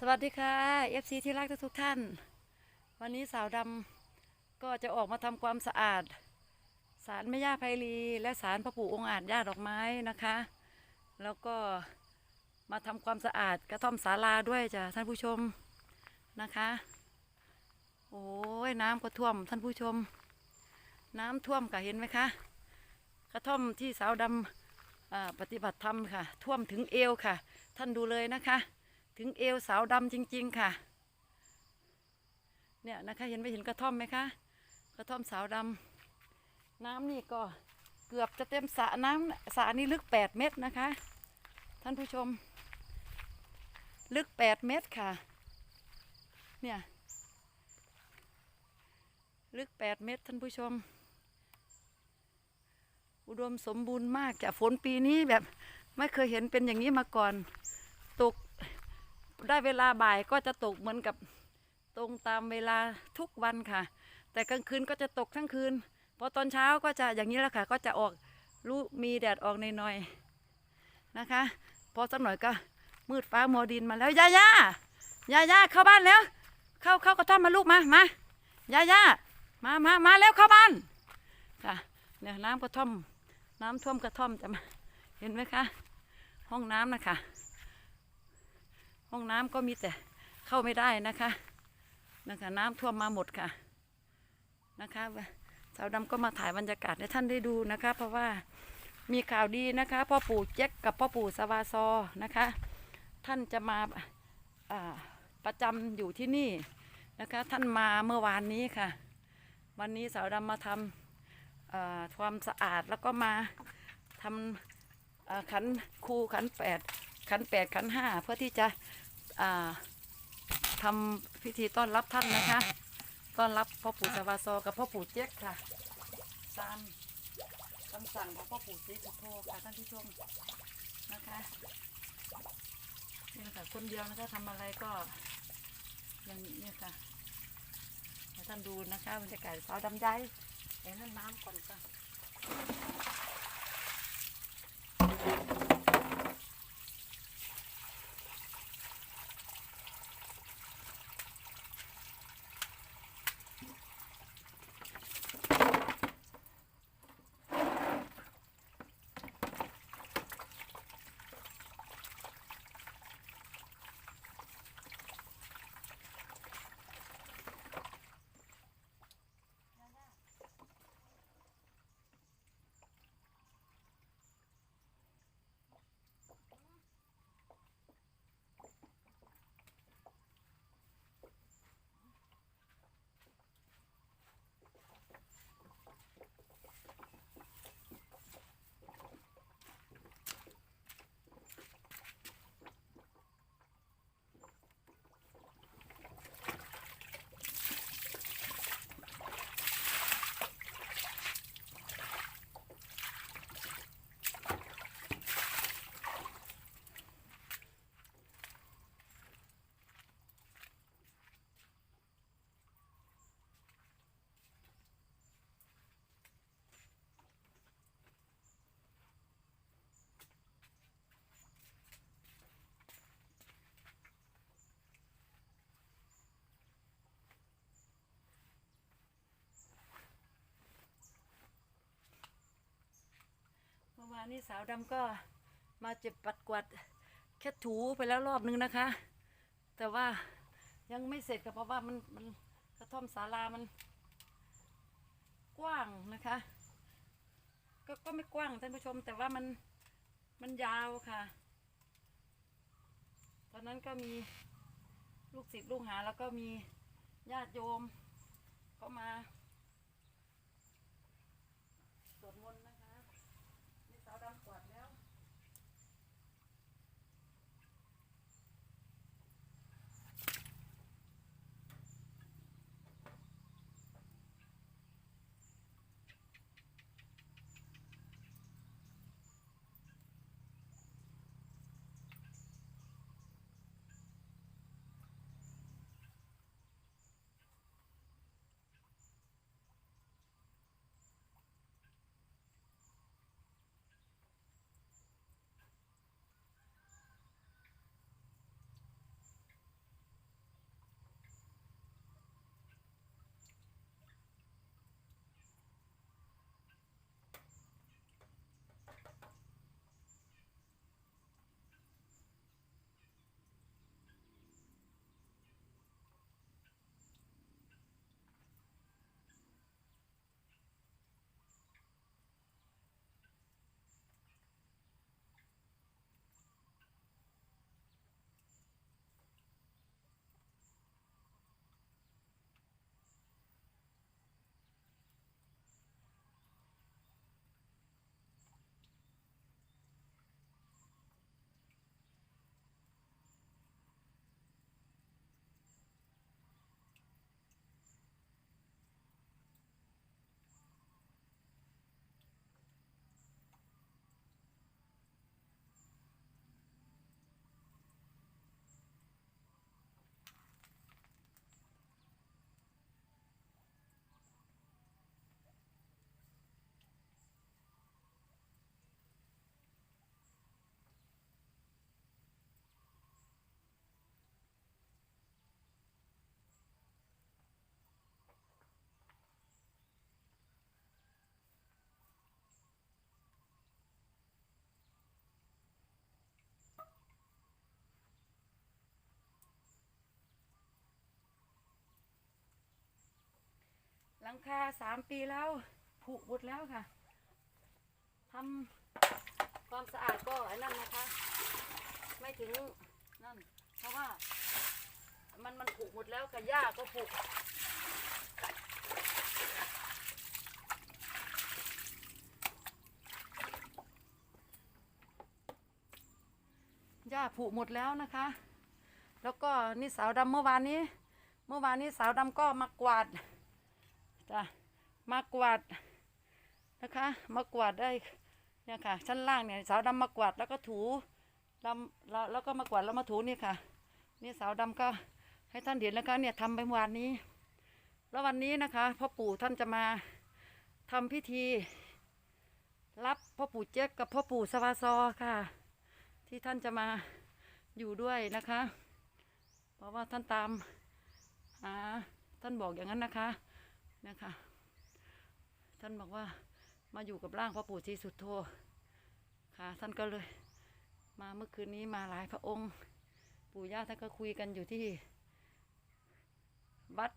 สวัสดีค่ะ FC ที่รักทุกท่าน วันนี้สาวดำก็จะออกมาทำความสะอาดศาลแม่ย่าไพลีและศาลพระปู่องค์อาจย่าดอกไม้นะคะ แล้วก็มาทำความสะอาดกระท่อมศาลาด้วยจ้ะท่านผู้ชมนะคะ โอ้ยน้ำก็ท่วมท่านผู้ชม น้ำท่วมค่ะเห็นไหมคะ กระท่อมที่สาวดำอ่าปฏิบัติธรรมค่ะ ท่วมถึงเอวค่ะ ท่านดูเลยนะคะ ถึงเอวสาวดำจริง ๆ ค่ะ เนี่ยนะคะเห็นไม่เห็นกระท่อมไหมคะ กระท่อมสาวดำน้ำนี่ก็เกือบจะเต็มสระน้ำสระนี่ลึก 8 เมตรนะคะ ท่านผู้ชม ลึก 8 เมตรค่ะ เนี่ยลึก 8 เมตรท่านผู้ชม อุดมสมบูรณ์มากจากฝนปีนี้แบบไม่เคยเห็นเป็นอย่างนี้มาก่อน ได้เวลาบ่ายก็จะตกเหมือนกับตรงตามเวลาทุกวันค่ะ แต่กลางคืนก็จะตกทั้งคืนพอตอนเช้าก็จะอย่างนี้แหละค่ะ ก็จะออกรู้มีแดดออกหน่อยๆนะคะ พอสักหน่อยก็มืดฟ้ามัวดินมาแล้วย่าย่ายาย่าเข้าบ้านแล้ว เข้าเข้ากระท่อมมาลูกมามายาย่ามามามาแล้วเข้าบ้านค่ะเนี่ยน้ำกระท่อม น้ำท่วมกระท่อมจะมาเห็นไหมคะ ห้องน้ำนะคะ ห้องน้ำก็มีแต่เข้าไม่ได้นะคะนะคะน้ำท่วมมาหมดค่ะนะคะสาวดำก็มาถ่ายบรรยากาศให้ท่านได้ดูนะคะ เพราะว่ามีข่าวดีนะคะพ่อปู่แจ็คกับพ่อปู่สวาซอนะคะ ท่านจะมาประจำอยู่ที่นี่นะคะ ท่านมาเมื่อวานนี้ค่ะ วันนี้สาวดำมาทำอ่าความสะอาดแล้วก็มาทำอ่าขันครูขันแปด ขันแปดขันห้าเพื่อที่จะอ่าทำพิธีต้อนรับท่านนะคะ ต้อนรับพ่อปู่สวาซอกับพ่อปู่เจ๊กค่ะตามคำสั่งของพ่อปู่ศรีสุโธค่ะท่านผู้ชมนะคะนี่ค่ะคนเดียวนะคะทำอะไรก็อย่างนี้ค่ะท่านดูนะคะบรรยากาศสาวดำใจเห็นน้ำน้ำก่อนค่ะ มานี้สาวดำก็มาเจ็บปัดกวาดแค่ถูไปแล้วรอบนึงนะคะ แต่ว่ายังไม่เสร็จค่ะเพราะว่ามันมันกระท่อมศาลามัน กว้างนะคะ ก็ก็ไม่กว้างท่านผู้ชม แต่ว่ามันมันยาวค่ะ ตอนนั้นก็มีลูกศิษย์ลูกหาแล้วก็มีญาติโยมก็มาสวดมนต์ หลังคาสามปีแล้วผุหมดแล้วค่ะทำความสะอาดก็ไอ้นั่นนะคะ ไม่ถึงนั่น เพราะว่า มันมันผุหมดแล้วกับหญ้าก็ผุหญ้าผุหมดแล้วนะคะ แล้วก็นี่สาวดำเมื่อวานนี้ เมื่อวานนี้สาวดำก็มากวาด จ้ะมากวาดนะคะมากวาดได้เนี่ยค่ะ ชั้นล่างเนี่ยสาวดำมากวาดแล้วก็ถูดำแล้วแล้วก็มากวาดแล้วมาถูนี่ค่ะ นี่สาวดำก็ให้ท่านเห็นแล้วก็เนี่ยทำไปเมื่อวานนี้ แล้ววันนี้นะคะพ่อปู่ท่านจะมาทำพิธี รับพ่อปู่เจ๊กกับพ่อปู่สวาซอค่ะ ที่ท่านจะมาอยู่ด้วยนะคะ เพราะว่าท่านตามหาท่านบอกอย่างนั้นนะคะ นะคะ ท่านบอกว่ามาอยู่กับร่างพระปู่ศรีสุโธค่ะท่านก็เลย มาเมื่อคืนนี้มาหลายพระองค์ ปู่ย่าท่านก็คุยกันอยู่ที่วัด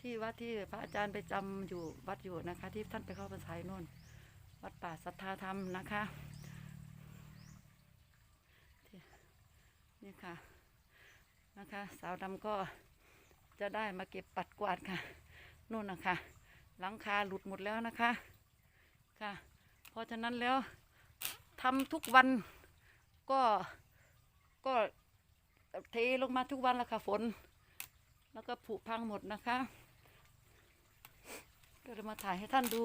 ที่วัดที่พระอาจารย์ไปจำอยู่วัดอยู่นะคะ ที่ท่านไปเข้าพรรษาอยู่โน่นวัดป่าสัทธาธรรมนะคะนี่ค่ะ นะคะ สาวดำก็จะได้มาเก็บปัดกวาดค่ะนู่นนะคะ หลังคาหลุดหมดแล้วนะคะค่ะ เพราะฉะนั้นแล้วทำทุกวันก็ก็เทลงมาทุกวันแล้วค่ะฝน แล้วก็ผุพังหมดนะคะก็เลยมาถ่ายให้ท่านดู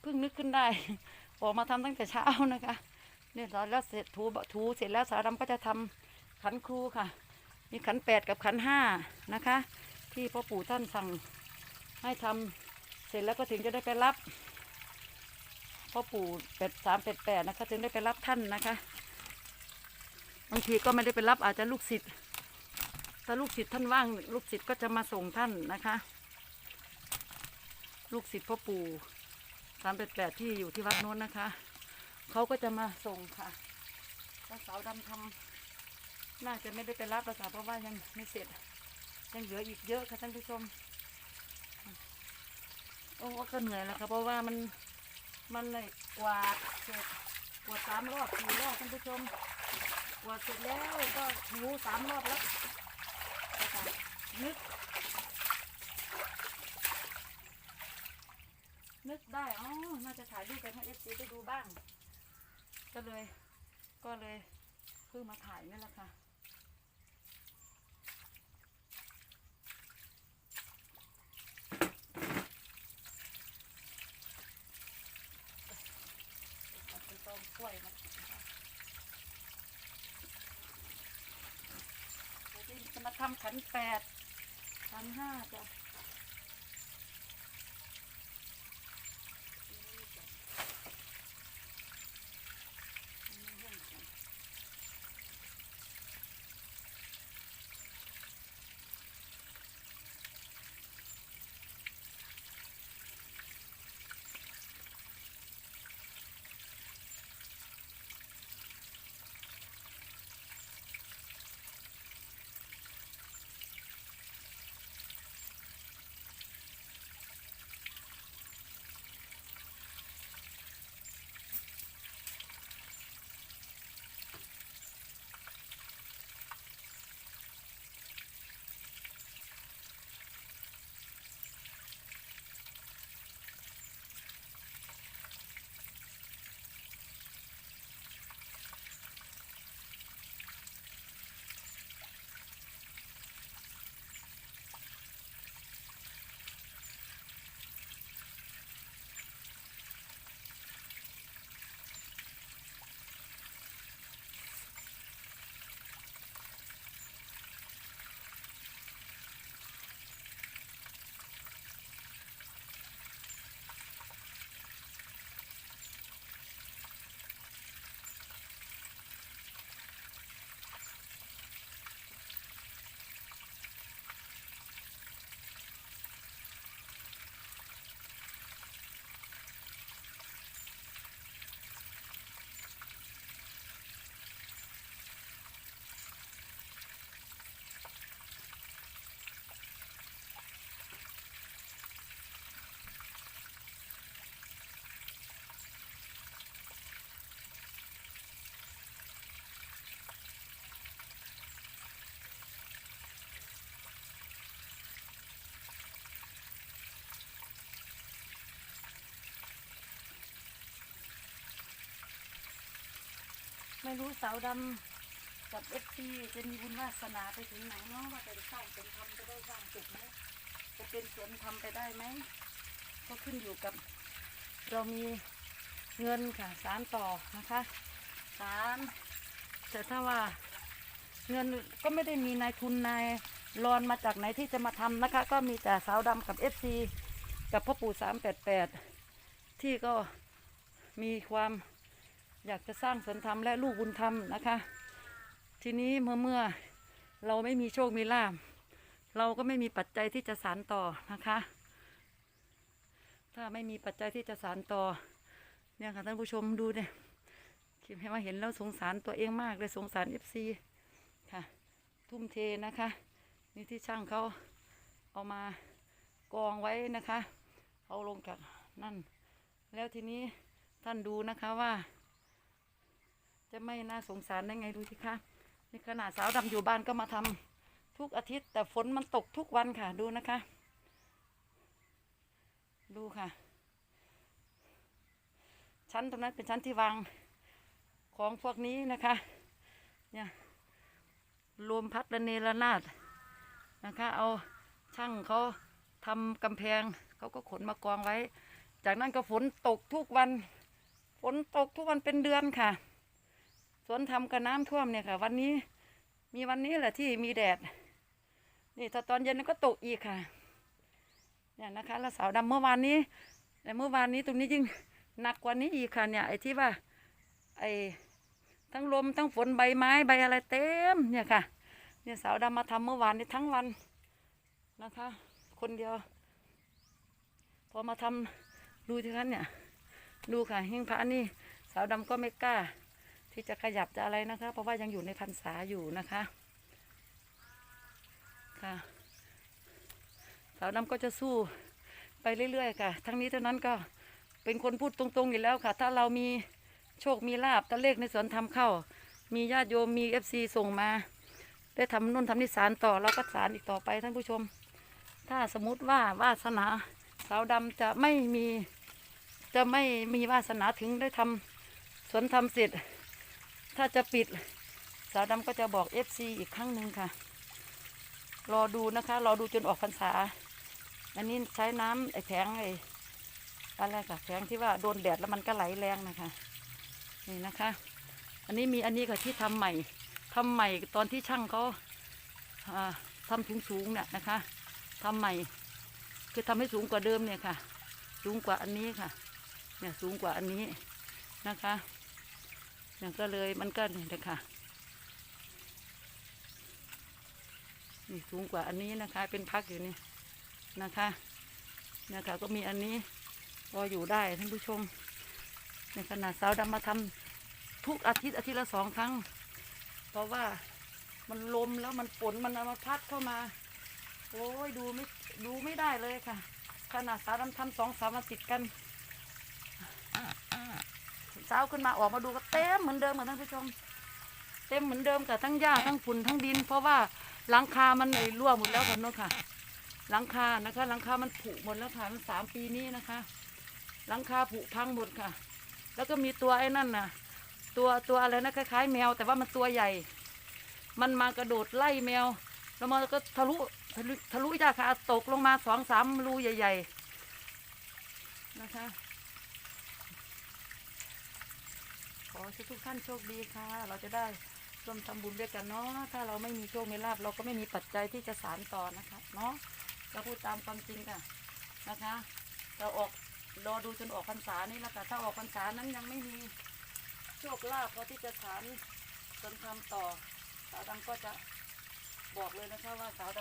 เพิ่งนึกขึ้นได้ ออกมาทำตั้งแต่เช้านะคะเนี่ยแล้วเสร็จถูถูเสร็จแล้วสาวดำก็จะทำขันครูค่ะ มีขันแปดกับขันห้านะคะ ที่พ่อปู่ท่านสั่งให้ทำเสร็จแล้วก็ถึงจะได้ไปรับพ่อปู่เป็ดสามเป็ดแปดนะคะ ถึงได้ไปรับท่านนะคะบางทีก็ไม่ได้ไปรับอาจจะลูกศิษย์ถ้าลูกศิษย์ท่านว่าง ลูกศิษย์ก็จะมาส่งท่านนะคะ ลูกศิษย์พ่อปู่สามเป็ดแปดที่อยู่ที่วัดโน้นนะคะเขาก็จะมาส่งค่ะแล้วสาวดำทำ น่าจะไม่ได้ไปรับแล้วค่ะเพราะว่ายังไม่เสร็จ ยังเหลืออีกเยอะค่ะท่านผู้ชม โอ้ก็เหนื่อยแล้วค่ะเพราะว่ามันมันเลยกวาดเสร็จกวาดสามรอบสี่รอบท่านผู้ชมกวาดเสร็จแล้วก็หูสามรอบแล้วค่ะนึก นึกได้อ๋อน่าจะถ่ายรูปไปให้เอฟซีได้ดูบ้าง ก็เลยก็เลยเพิ่งมาถ่ายนี่แหละค่ะ เอาไปต้มกล้วยมาเดี๋ยวที่ พันแปดพันห้าจ้ะ ไม่รู้สาวดำกับเอฟซีจะมีบุญวาสนาไปถึงไหนเนาะว่าจะสร้างเป็นธรรมจะได้สร้างสุขไหมจะเป็นสวนธรรมไปได้ไหมก็ขึ้นอยู่กับ เรามีเงินค่ะสารต่อนะคะสารแต่ถ้าว่าเงินก็ไม่ได้มีนายทุนนายรอนมาจากไหนที่จะมาทำนะคะ ก็มีแต่สาวดำกับเอฟซีกับพ่อปู่สามแปดแปดที่ก็มีความ อยากจะสร้างสนธรรมและลูกบุญธรรมนะคะ ทีนี้เมื่อเมื่อเราไม่มีโชคมีลาภเราก็ไม่มีปัจจัยที่จะสานต่อนะคะ ถ้าไม่มีปัจจัยที่จะสานต่อเนี่ยค่ะท่านผู้ชมดูเนี่ยคิดให้มาเห็นแล้วสงสารตัวเองมากเลยสงสารเอฟซีค่ะ ทุ่มเทนะคะ นี่ที่ช่างเขาเอามากองไว้นะคะ เอาลงจากนั่น แล้วทีนี้ท่านดูนะคะว่า จะไม่น่าสงสารได้ไงดูสิคะนี่ขนาดสาวดำอยู่บ้านก็มาทำทุกอาทิตย์ แต่ฝนมันตกทุกวันค่ะดูนะคะ ดูค่ะ ชั้นตรงนั้นเป็นชั้นที่วางของพวกนี้นะคะ เนี่ยรวมพัดระเนระนาดนะคะ เอาช่างเขาทำกำแพงเขาก็ขนมากองไว้ จากนั้นก็ฝนตกทุกวัน ฝนตกทุกวันเป็นเดือนค่ะ วนทำกับน้ำท่วมเนี่ยค่ะ วันนี้มีวันนี้แหละที่มีแดด นี่ถ้าตอนเย็นก็ตกอีกค่ะ เนี่ยนะคะแล้วสาวดำเมื่อวานนี้แต่เมื่อวานนี้ตรงนี้ยิ่งหนักกว่านี้อีกค่ะ เนี่ยไอ้ที่ว่าไอ้ทั้งลมทั้งฝนใบไม้ใบอะไรเต็มเนี่ยค่ะ เนี่ยสาวดำมาทำเมื่อวานนี้ทั้งวันนะคะ คนเดียว พอมาทำดูที่นั้นเนี่ย ดูค่ะหิ้งพระนี่สาวดำก็ไม่กล้า ที่จะขยับจะอะไรนะคะ เพราะว่ายังอยู่ในพรรษาอยู่นะคะค่ะสาวดำก็จะสู้ไปเรื่อยๆค่ะ ทั้งนี้เท่านั้นก็เป็นคนพูดตรงๆอยู่แล้วค่ะ ถ้าเรามีโชคมีลาบถ้าเลขในสวนทำเข้า มีญาติโยมมีเอฟซีส่งมา ได้ทำนุ่นทำนิสานต่อเราก็สารอีกต่อไปท่านผู้ชม ถ้าสมมติว่าวาสนาสาวดำจะไม่มี จะไม่มีวาสนาถึงได้ทำสวนทำเสร็จ ถ้าจะปิดสาวดำก็จะบอกเอฟซีอีกครั้งหนึ่งค่ะ รอดูนะคะ รอดูจนออกพรรษา อันนี้ใช้น้ำไอ้แผงไอ้อะไรค่ะแผงที่ว่าโดนแดดแล้วมันก็ไหลแรงนะคะ นี่นะคะ อันนี้มีอันนี้ค่ะที่ทำใหม่ทำใหม่ตอนที่ช่างเขาทำสูงสูงๆเนี่ยนะคะทำใหม่คือทำให้สูงกว่าเดิมเนี่ยค่ะ สูงกว่าอันนี้ค่ะ เนี่ยสูงกว่าอันนี้นะคะ เนี่ยก็เลยมันก็เนี่ยนะคะนี่สูงกว่าอันนี้นะคะ เป็นพักอยู่นี่นะคะนี่ยค่ะก็มีอันนี้รออยู่ได้ท่านผู้ชม ในขนาดสาวดำมาทำทุกอาทิตย์อาทิตย์ละสองครั้ง เพราะว่ามันลมแล้วมันฝนมันเอามาพัดเข้ามา โอ้ยดูไม่ดูไม่ได้เลยค่ะ ขนาดสาวดำทำสองสามวันติดกัน เช้าขึ้นมาออกมาดูก็เต็มเหมือนเดิมค่ะท่านผู้ชม เต็มเหมือนเดิมกับทั้งหญ้าทั้งฝุ่นทั้งดิน เพราะว่าหลังคามันเลยรั่วหมดแล้วค่ะน้นค่ะ หลังคานะคะหลังคามันผุหมดแล้วค่ะมันสามปีนี้นะคะ หลังคาผุพังหมดค่ะ แล้วก็มีตัวไอ้นั่นน่ะ ตัวตัวอะไรนะคล้ายๆแมว แต่ว่ามันตัวใหญ่ มันมากระโดดไล่แมว แล้วมันก็ทะลุทะลุทะลุจากคาตกลงมาสองสามรูใหญ่ ๆ นะคะ ข อให้ทุกท่านโชคดีค่ะ เราจะได้ร่วมทำบุญด้วยกันเนาะถ้าเราไม่มีโชคมีลาภเราก็ไม่มีปัจจัยที่จะสานต่อนะคะเนาะเราพูดตามความจริงค่ะนะคะเราออกรอดูจนออกพรรษานี่แหละค่ะถ้าออกพรรษานั้นยังไม่มีโชคลาภพอที่จะสานจนทำต่อสาวดำก็จะบอกเลยนะคะว่าสาวด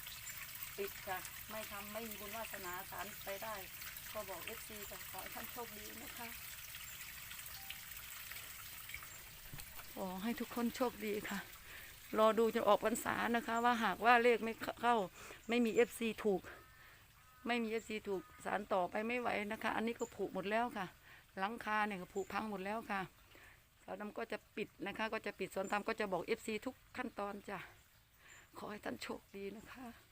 ำปิดค่ะไม่ทำไม่มีบุญวาสนาสารไปได้ ก็บอกเอฟซีค่ะขอให้ท่านโชคดีนะคะ ขอให้ทุกคนโชคดีค่ะ รอดูจนออกพรรษานะคะ ว่าหากว่าเลขไม่เข้า ไม่มีเอฟซีถูก ไม่มีเอฟซีถูกสารต่อไปไม่ไหวนะคะ อันนี้ก็ผุหมดแล้วค่ะ หลังคาเนี่ยก็ผุพังหมดแล้วค่ะสาวดำก็จะปิดนะคะ ก็จะปิดสวนธรรมก็จะบอกเอฟซีทุกขั้นตอนจ้ะขอให้ท่านโชคดีนะคะ